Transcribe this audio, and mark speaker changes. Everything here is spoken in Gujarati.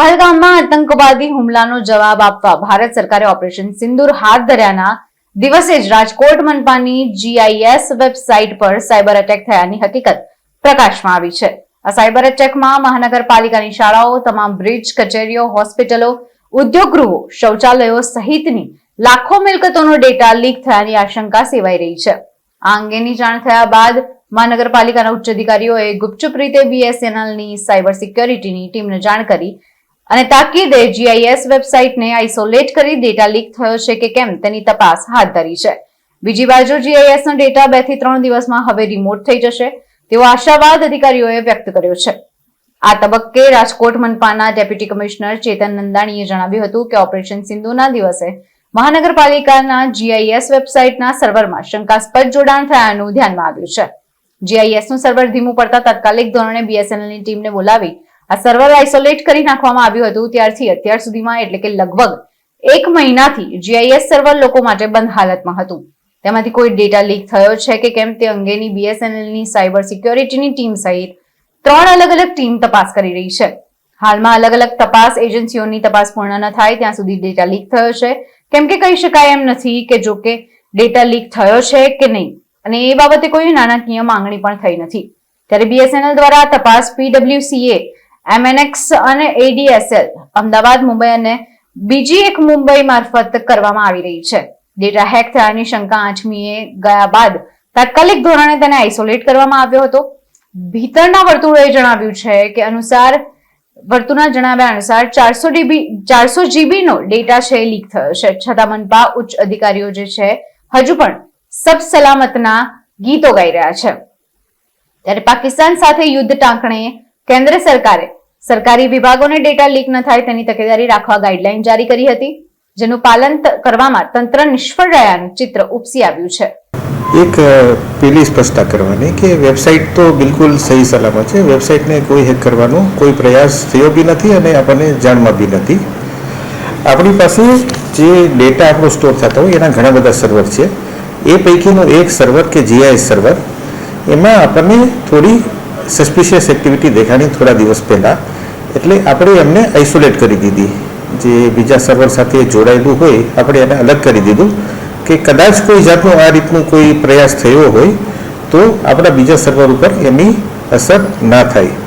Speaker 1: પહલગામમાં આતંકવાદી હુમલાનો જવાબ આપવા ભારત સરકારે ઓપરેશન સિંદુર હાથ ધર્યાના દિવસે જ રાજકોટ મનપાની જીઆઈએસ વેબસાઇટ પર સાયબર એટેક થયાની હકીકત પ્રકાશમાં આવી છે. આ સાયબર એટેકમાં મહાનગરપાલિકાની શાળાઓ, તમામ બ્રિજ, કચેરીઓ, હોસ્પિટલો, ઉદ્યોગગૃહો, શૌચાલયો સહિતની લાખો મિલકતોનો ડેટા લીક થયાની આશંકા સેવાઈ રહી છે. આ અંગેની જાણ થયા બાદ મહાનગરપાલિકાના ઉચ્ચ અધિકારીઓએ ગુપચુપ રીતે બીએસએનએલની સાયબર સિક્યોરિટીની ટીમને જાણ કરી અને તાકીદે જીઆઈએસ વેબસાઇટને આઇસોલેટ કરી ડેટા લીક થયો છે કે કેમ તેની તપાસ હાથ ધરી છે. બીજી બાજુ જીઆઈએસનો ડેટા બેથી ત્રણ દિવસમાં હવે રિમોટ થઈ જશે તેવો આશાવાદ અધિકારીઓએ વ્યક્ત કર્યો છે. આ તબક્કે રાજકોટ મનપાના ડેપ્યુટી કમિશનર ચેતન નંદાણીએ જણાવ્યું હતું કે ઓપરેશન સિંધુના દિવસે મહાનગરપાલિકાના જીઆઈએસ વેબસાઇટના સર્વરમાં શંકાસ્પદ જોડાણ થયાનું ધ્યાનમાં આવ્યું છે. જીઆઈએસનું સર્વર ધીમું પડતા તાત્કાલિક ધોરણે બીએસએનએલની ટીમને બોલાવી આ સર્વર આઇસોલેટ કરી નાખવામાં આવ્યું હતું ત્યારથી અત્યાર સુધીમાં એટલે કે લગભગ એક મહિનાથી જીઆઈએસ સર્વર લોકો માટે બંધ હાલતમાં હતું. તેમાંથી કોઈ ડેટા લીક થયો છે કે કેમ તે અંગેની બીએસએનએલની સાયબર સિક્યોરિટીની ટીમ સહિત ત્રણ અલગ અલગ ટીમ તપાસ કરી રહી છે. હાલમાં અલગ અલગ તપાસ એજન્સીઓની તપાસ પૂર્ણ ન થાય ત્યાં સુધી ડેટા લીક થયો છે. કેમ કે કહી શકાય એમ નથી કે જો કે ડેટા લીક થયો છે કે નહીં. અને એ બાબતે કોઈ નાણાકીય માંગણી પણ થઈ નથી. ત્યારે બીએસએનએલ દ્વારા તપાસ પીડબ્લ્યુસીએ એમએનએક્સ અને એડીએસએલ અમદાવાદ, મુંબઈ અને બીજી એક મુંબઈ મારફત કરવામાં આવી રહી છે. ડેટા હેક થયાની શંકા આઠમીએ ગયા બાદ તાત્કાલિક ધોરણે તેને આઇસોલેટ કરવામાં આવ્યો હતો. ભીતરના વર્તુળોએ જણાવ્યું છે કે અનુસાર, વર્તુળના જણાવ્યા અનુસાર ચારસો ડીબી, ચારસો જીબીનો ડેટા છે, લીક થયો છે. છતાં મનપા ઉચ્ચ અધિકારીઓ જે છે, હજુ પણ સબ સલામતના ગીતો ગાઈ રહ્યા છે. ત્યારે પાકિસ્તાન સાથે યુદ્ધ ટાંકણે કેન્દ્ર સરકારે સરકારી વિભાગોને ડેટા લીક ન થાય તેની તકેદારી રાખવા ગાઈડલાઈન જારી કરી હતી, જેનું પાલન કરવામાં તંત્ર નિષ્ફળ રહ્યાનું ચિત્ર ઉપસી આવ્યું છે.
Speaker 2: એક પેલી સ્પષ્ટતા કરવાની કે વેબસાઇટ તો બિલકુલ સહી સલામત છે. વેબસાઇટને કોઈ હેક કરવાનો કોઈ પ્રયાસ થયો બી નથી અને આપણને જાણમાં બી નથી. આપણી પાસે જે ડેટા આપણો સ્ટોર થતો હોય, એના ઘણા બધા સર્વર છે. એ પૈકીનું એક સર્વર કે જીઆઈએસ સર્વર, એમાં આપણને થોડી સસ્પિશિયસ એક્ટિવિટી દેખાણી થોડા દિવસ પહેલાં. એટલે આપણે એમને આઇસોલેટ કરી દીધી. જે બીજા સર્વર સાથે જોડાયેલું હોય, આપણે એને અલગ કરી દીધું કે કદાચ કોઈ જાતનો આ રીતનું કોઈ પ્રયાસ થયો હોય, તો આપણા બીજા સર્વર ઉપર એની અસર ના થાય.